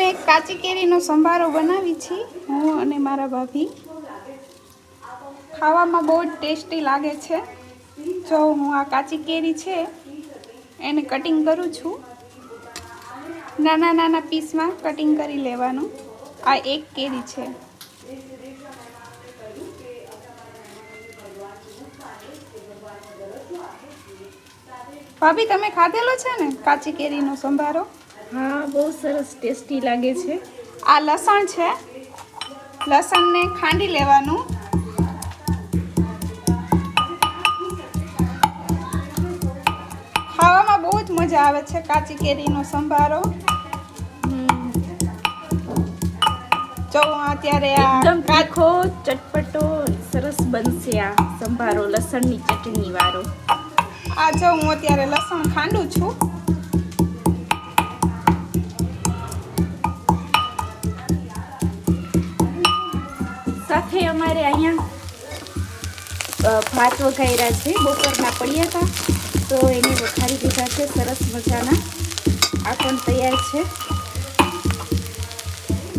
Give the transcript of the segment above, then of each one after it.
અમે કાચી કેરીનો સંભારો બનાવી છીએ હું અને મારા ભાભી. ખાવામાં બહુ જ ટેસ્ટી લાગે છે. જો હું આ કાચી કેરી છે, એને કટિંગ કરું છું. નાના નાના પીસમાં કટિંગ કરી લેવાનું. આ એક કેરી છે. ભાભી, તમે ખાધેલો છે ને કાચી કેરીનો સંભારો? હા બહુ સરસ ટેસ્ટી લાગે છે. આ લસણ છે. લસણને ખાંડી લેવાનું. ખાવામાં બહુ જ મજા આવે છે કાચી કેરીનો સંભારો. જો અત્યારે એકદમ કા- ચટપટો સરસ બનશે આ સંભારો લસણની ચટણી વાળો આ જો હું અત્યારે લસણ ખાંડું છું. સાથે અમારે અહીંયા ભાત વઘાર્યા છે. બપોરના પડ્યા હતા. તો એને વઘારી દીધા છે. સરસ મજાના. આ પણ તૈયાર છે.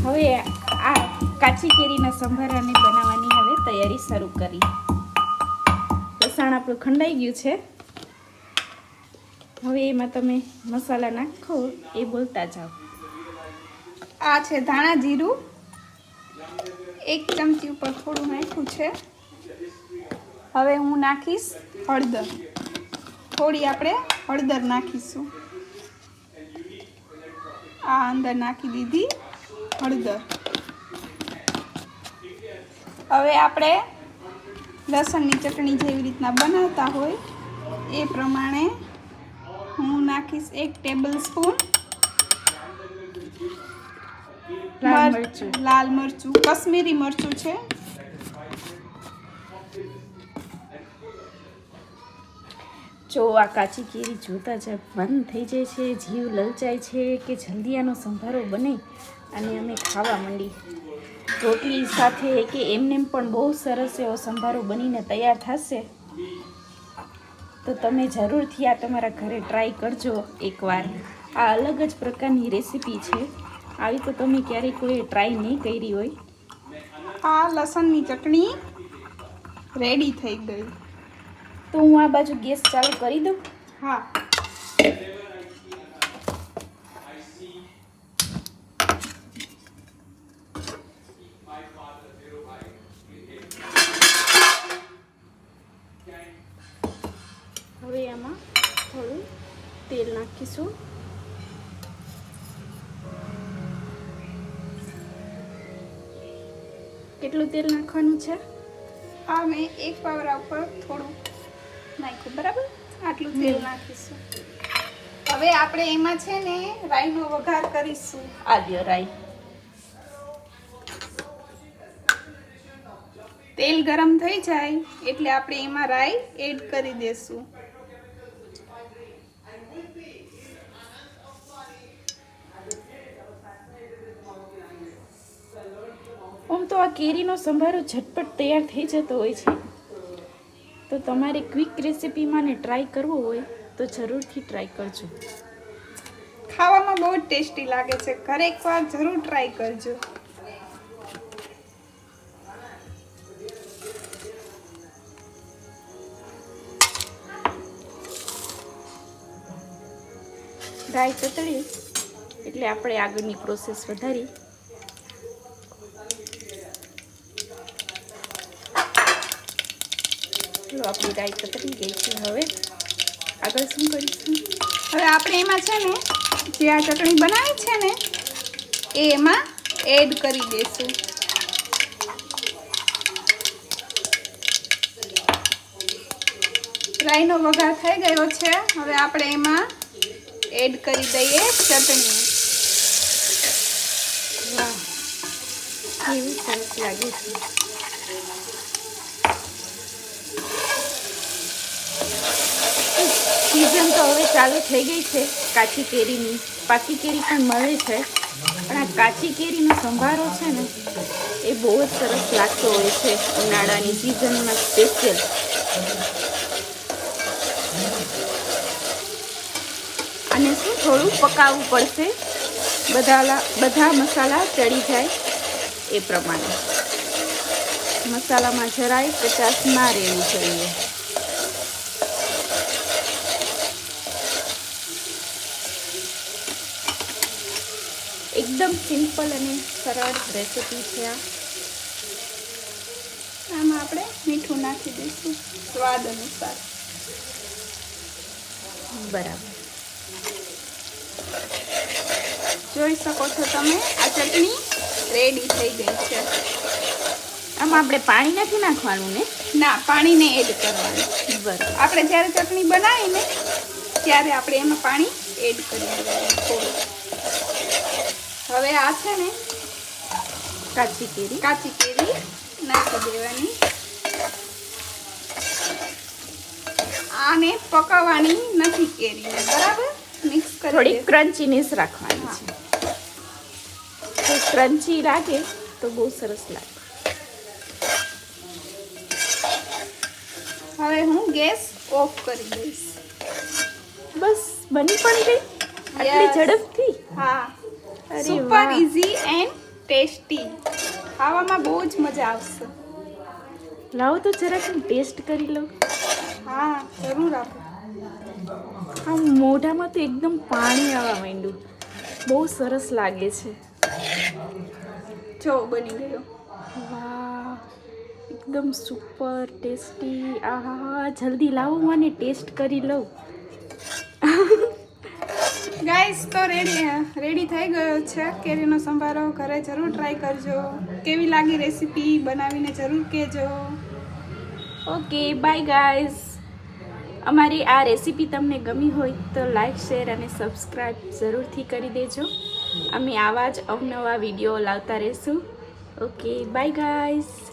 હવે આ કાચી કેરીના સંભારાને બનાવવાની હવે તૈયારી શરૂ કરી. લસણ આપણું ખંડાઈ ગયું છે. હવે એમાં તમે મસાલા નાખો, એ બોલતા જાઓ. આ છે ધાણા જીરું. એક ચમચી ઉપર થોડું નાખ્યું છે. હવે હું નાખીશ હળદર. થોડી આપણે હળદર નાખીશું. આ અંદર નાખી દીધી હળદર. હવે આપણે લસણની ચટણી જેવી રીતના બનાવતા હોય એ પ્રમાણે હું નાખીશ એક ટેબલ સ્પૂન લાલ મર- મરચું લાલ મરચું કશ્મીરી મરચું છે. જો આ કાચી કેરી જોતા જ મન થઈ જાય છે જીવ લલચાય છે કે જલ્દી આનો સંભારો બને અને અમે ખાવા માંડી. રોટલી સાથે કે એમનેમ પણ બહુ સરસ એવો સંભારો બનીને તૈયાર થશે. તો તમે જરૂરથી આ તમારા ઘરે ટ્રાય કરજો એકવાર. આ અલગ જ પ્રકારની રેસીપી છે. આવી તો તમે ક્યારેય કોઈ ટ્રાય નહીં કરી હોય. આ લસણની ચટણી રેડી થઈ ગઈ. તો હું આ બાજુ ગેસ ચાલુ કરી દઉં. હા. હવે આમાં થોડું તેલ નાખીશું. કેટલું તેલ નાખવાનું છે? આ મેં એક પાવરા ઉપર થોડું નાખ્યું બરાબર? આટલું તેલ નાખીશું. હવે આપણે એમાં છે ને રાઈનો વઘાર કરીશું. આદ્યો રાઈ. તેલ ગરમ થઈ જાય એટલે આપણે એમાં રાઈ એડ કરી દેશું. તો આ કેરીનો સંભારો ઝટપટ તૈયાર થઈ જતો હોય છે. તો તમારે ક્વિક રેસીપીમાં ને ટ્રાય કરવો હોય તો જરૂરથી ટ્રાય કરજો. ખાવામાં બહુ જ ટેસ્ટી લાગે છે. ઘરે એકવાર જરૂર ટ્રાય કરજો. ડ્રાય ચતળી એટલે આપણે આગળની પ્રોસેસ વધારી. ચલો આપણી રાઈ પતરી ગઈ છે. હવે આગળ શું કરીશું? હવે આપણે એમાં છે ને જે આ ચટણી બનાવી છે ને એ એમાં એડ કરી દેશું. રાઈનો વઘાર થઈ ગયો છે. હવે આપણે એમાં એડ કરી દઈએ ચટણી. વાહ સરસ લાગે છે. સિઝન તો હવે ચાલુ થઈ ગઈ છે. કાચી કેરીની પાકી કેરી પણ મળે છે. પણ આ કાચી કેરીનો સંભારો છે ને, એ બહુ જ સરસ લાગતો હોય છે ઉનાળાની સિઝનમાં સ્પેશિયલ અને શું થોડું પકાવવું પડશે? બધા બધા મસાલા ચડી જાય એ પ્રમાણે. મસાલામાં જરાય પચાસ ના રહેવું જોઈએ. એકદમ સિમ્પલ અને સરળ રેસીપી છે આ. આમાં આપણે મીઠું નાખી દઈશું સ્વાદ અનુસાર. બરાબર. જોઈ શકો છો તમે આ ચટણી રેડી થઈ ગઈ છે. આમાં આપણે પાણી નથી નાખવાનું ને? ના પાણીને એડ કરવાનું. બરાબર. આપણે જ્યારે ચટણી બનાવીને ત્યારે આપણે એમાં પાણી એડ કરી દેવાનું થોડું. હવે આ છે ને કાચી કેરી કાચી કેરી નાખી દેવાની. આને પકાવવાની નથી કેરીને બરાબર? મિક્સ કરી થોડી ક્રન્ચીનેસ રાખવાની છે. તો ક્રન્ચી લાગે તો બહુ સરસ લાગે. હવે હું ગેસ ઓફ કરી દઈશ. બસ બની પણ ગઈ? આટલી ઝડપથી? હા. સુપર. ઇઝી એન્ડ ટેસ્ટી ખાવામાં બહુ જ મજા આવશે. લાવો તો જરાક ટેસ્ટ કરી લઉં. હા જરૂર આપો આમ મોઢામાં તો એકદમ પાણી આવવા માંડ્યું. બહુ સરસ લાગે છે. જો બની ગયો. વાહ એકદમ સુપર ટેસ્ટી આહા જલ્દી લાવો મને ટેસ્ટ કરી લઉં. ગાઈસ તો રેડી રેડી થઈ ગયો છે. કેરીનો સંભારો ઘરે જરૂર ટ્રાય કરજો. કેવી લાગી રેસીપી બનાવીને જરૂર કહેજો. ઓકે બાય ગાઈસ અમારી આ રેસીપી તમને ગમી હોય તો લાઈક શેર અને સબસ્ક્રાઈબ જરૂરથી કરી દેજો. અમે આવા જ અવનવા વીડિયો લાવતા રહીશું. Okay bye guys